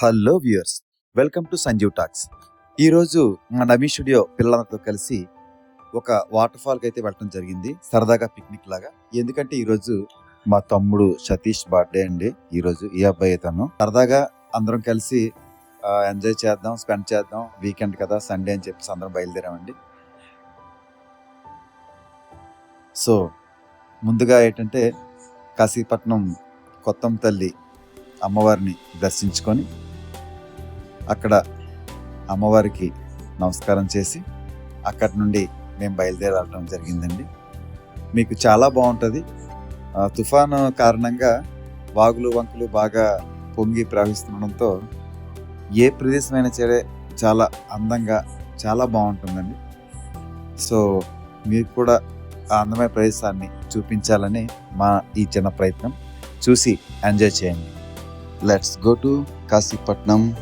Hello viewers welcome to Sanjeev talks. ఈరోజు మా నవీ studio పిల్లలతో కలిసి ఒక వాటర్ ఫాల్కి అయితే వెళ్ళడం జరిగింది. సరదాగా పిక్నిక్ లాగా. ఎందుకంటే ఈరోజు మా తమ్ముడు సతీష్ బర్త్డే అండి. ఈరోజు ఈ అబ్బాయి తను సరదాగా అందరం కలిసి ఎంజాయ్ చేద్దాం స్పెండ్ చేద్దాం. వీకెండ్ కదా సండే అని చెప్పేసి అందరం బయలుదేరామండి. సో ముందుగా ఏంటంటే కాశీపట్నం కొత్తం తల్లి అమ్మవారిని దర్శించుకొని అక్కడ అమ్మవారికి నమస్కారం చేసి అక్కడి నుండి మేము బయలుదేరడం జరిగిందండి. మీకు చాలా బాగుంటుంది. ఆ, తుఫాను కారణంగా వాగులు వంకులు బాగా పొంగి ప్రవహిస్తుండడంతో ఏ ప్రదేశమైనా సరే చాలా అందంగా చాలా బాగుంటుందండి. సో మీరు కూడా ఆ అందమైన ప్రదేశాన్ని చూపించాలని మా ఈ చిన్న ప్రయత్నం. చూసి ఎంజాయ్ చేయండి. Let's go to Kasipatnam.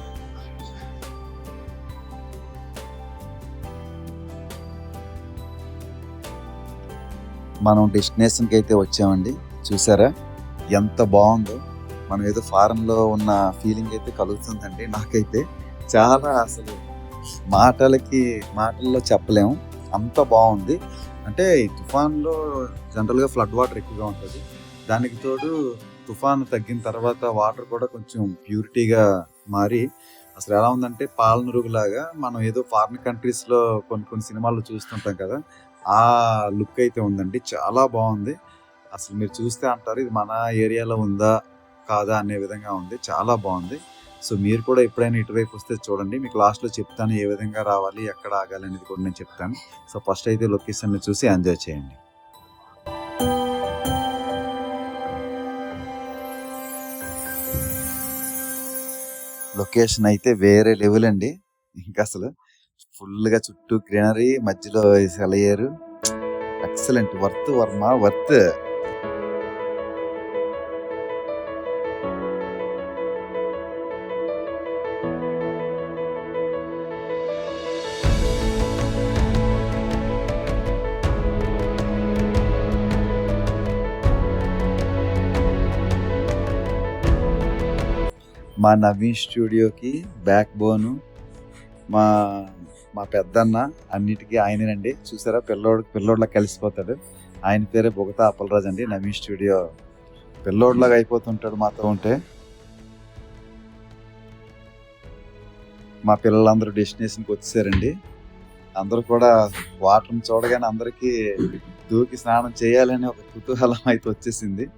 మనం డెస్టినేషన్కి అయితే వచ్చామండి. చూసారా? ఎంత బాగుందో. మనం ఏదో ఫారెన్లో ఉన్న ఫీలింగ్ అయితే కలుగుతుందండి నాకైతే. చాలా అసలు మాటలకి మాటల్లో చెప్పలేము అంత బాగుంది. అంటే ఈ తుఫాన్లో జనరల్గా ఫ్లడ్ వాటర్ ఎక్కువగా ఉంటుంది. దానికి తోడు తుఫాన్ తగ్గిన తర్వాత వాటర్ కూడా కొంచెం ప్యూరిటీగా మారి అసలు ఎలా ఉందంటే పాలనురుగులాగా మనం ఏదో ఫారిన్ కంట్రీస్లో కొన్ని కొన్ని సినిమాల్లో చూస్తుంటాం కదా. ఆ లుక్ అయితే ఉందండి. చాలా బాగుంది. అసలు మీరు చూస్తే అంటారు ఇది మన ఏరియాలో ఉందా కాదా అనే విధంగా ఉంది. చాలా బాగుంది. సో మీరు కూడా ఎప్పుడైనా ఇటువైపు వస్తే చూడండి. మీకు లాస్ట్లో చెప్తాను ఏ విధంగా రావాలి ఎక్కడ ఆగాలి అనేది కూడా నేను చెప్తాను. సో ఫస్ట్ అయితే లొకేషన్ని చూసి ఎంజాయ్ చేయండి. లొకేషన్ అయితే వేరే లెవెల్ అండి. ఇంకా అసలు ఫుల్గా చుట్టూ గ్రీనరీ మధ్యలో సెలయ్యారు ఎక్సలెంట్. Worth Varma worth. మా నవీన్ స్టూడియోకి బ్యాక్ బోను. మా మా పెద్దన్న అన్నిటికీ ఆయనేనండి. చూసారా? పిల్లోడు పిల్లోడ్లా కలిసిపోతాడు. ఆయన పేరే బొగతా అప్పలరాజు అండి. నవీన్ స్టూడియో. పిల్లోడ్లాగా అయిపోతుంటాడు మాతో ఉంటే. మా పిల్లలందరూ డెస్టినేషన్కి వచ్చేసారండి. అందరూ కూడా వాటర్ని చూడగానే అందరికీ దూకి స్నానం చేయాలని ఒక కుతూహలం అయితే వచ్చేసింది.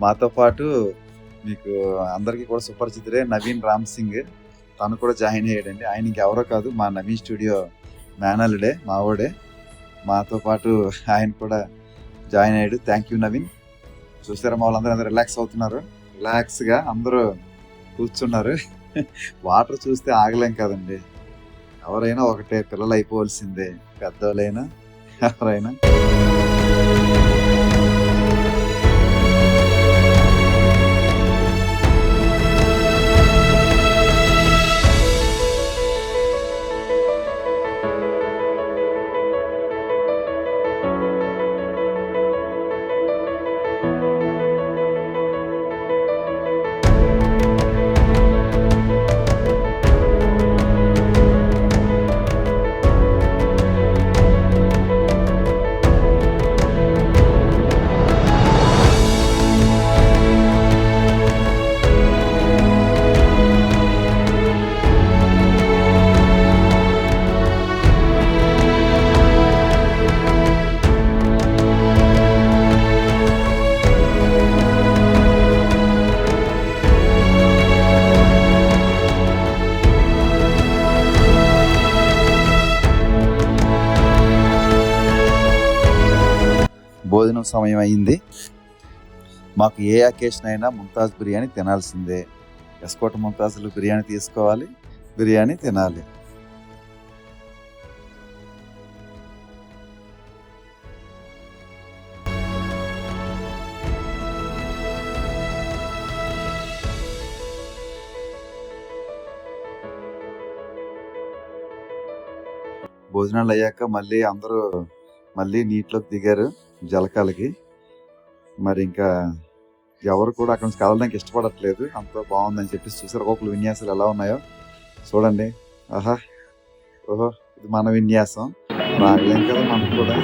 మాతో పాటు మీకు అందరికీ కూడా సుపరిచితుడే నవీన్ రామ్ సింగ్. తను కూడా జాయిన్ అయ్యాడండి. ఆయన ఇంకెవరో కాదు మా నవీన్ స్టూడియో మేనల్లుడే మావోడే మాతో పాటు ఆయన కూడా జాయిన్ అయ్యాడు. Thank you Naveen. చూసారా మా వాళ్ళందరూ అందరూ రిలాక్స్ అవుతున్నారు. రిలాక్స్గా అందరూ కూర్చున్నారు. వాటర్ చూస్తే ఆగలేం కదండి. ఎవరైనా ఒకటే పిల్లలు అయిపోవలసిందే. పెద్దవాళ్ళైనా ఎవరైనా. భోజనం సమయం అయింది మాకు ఏ అకేషన్ అయినా ముంతాజ్ బిర్యానీ తినాల్సిందే. ఎస్కోట ముంతాజులు బిర్యానీ తీసుకోవాలి బిర్యానీ తినాలి. భోజనాలు అయ్యాక మళ్ళీ అందరూ మళ్ళీ నీటిలోకి దిగారు. జలకాలకి. మరి ఇంకా ఎవరు కూడా అక్కడి నుంచి కదలడానికి ఇష్టపడట్లేదు. అంత బాగుందని చెప్పేసి చూసారు. ఒక్కొక్కరు విన్యాసాలు ఎలా ఉన్నాయో చూడండి. ఆహా. ఓహో. ఇది మన విన్యాసం. రాగలేం కదా మనకు కూడా.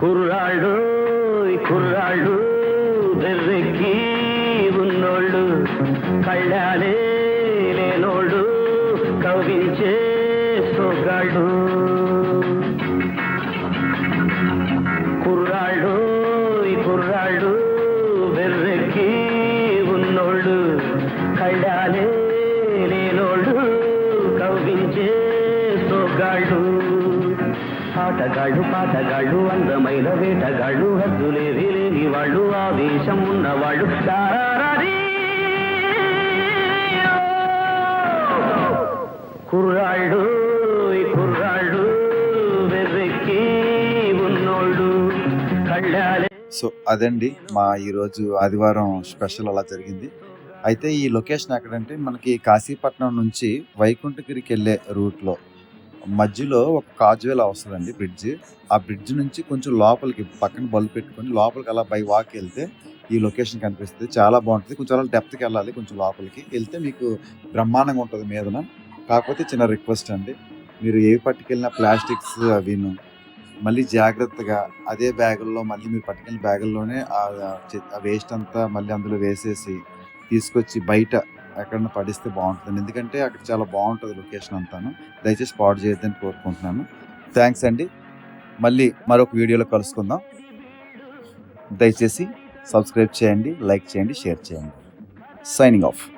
కుర్రాళ్ళు కుర్రాళ్ళు వెర్రెక్కి ఉన్నోళ్ళు. కళ్ళాలే లేనోళ్ళు కవించే సొగాళ్ళు సొగాళ్ళు ఆటగాళ్ళు పాటగాళ్ళు అందమైన వేటగాళ్ళు హద్దులేవి లేని వాళ్ళు ఆవేశం ఉన్నవాళ్ళు. కుర్రాళ్ళు కుర్రాళ్ళు వెర్రెక్కి ఉన్నోళ్ళు. కళ్ళాలే. సో అదండి మా ఈరోజు ఆదివారం స్పెషల్ అలా జరిగింది. అయితే ఈ లొకేషన్ ఎక్కడంటే మనకి కాశీపట్నం నుంచి వైకుంఠగిరికి వెళ్ళే రూట్లో. మధ్యలో ఒక కాజువేల వస్తుందండి బ్రిడ్జ్. ఆ బ్రిడ్జ్ నుంచి కొంచెం లోపలికి పక్కన బల్బు పెట్టుకొని లోపలికి అలా బై వాక్ వెళ్తే ఈ లొకేషన్ కనిపిస్తుంది. చాలా బాగుంటుంది. కొంచెం అలా డెప్త్కి వెళ్ళాలి కొంచెం లోపలికి. వెళ్తే మీకు బ్రహ్మాండంగా ఉంటుంది మీదన. కాకపోతే చిన్న రిక్వెస్ట్ అండి. మీరు ఏ పట్టుకెళ్ళిన ప్లాస్టిక్స్ అవిను. మళ్ళీ జాగ్రత్తగా అదే బ్యాగుల్లో మళ్ళీ మీరు పట్టుకెళ్ళిన బ్యాగుల్లోనే ఆ వేస్ట్ అంతా మళ్ళీ అందులో వేసేసి తీసుకొచ్చి బయట ఎక్కడన్నా పడిస్తే బాగుంటుంది ఎందుకంటే అక్కడ చాలా బాగుంటుంది లొకేషన్ అంతాను. దయచేసి పాడు చేయొద్దని కోరుకుంటున్నాను. థ్యాంక్స్ అండి. మళ్ళీ మరొక వీడియోలో కలుసుకుందాం. దయచేసి సబ్స్క్రైబ్ చేయండి లైక్ చేయండి షేర్ చేయండి. Signing off.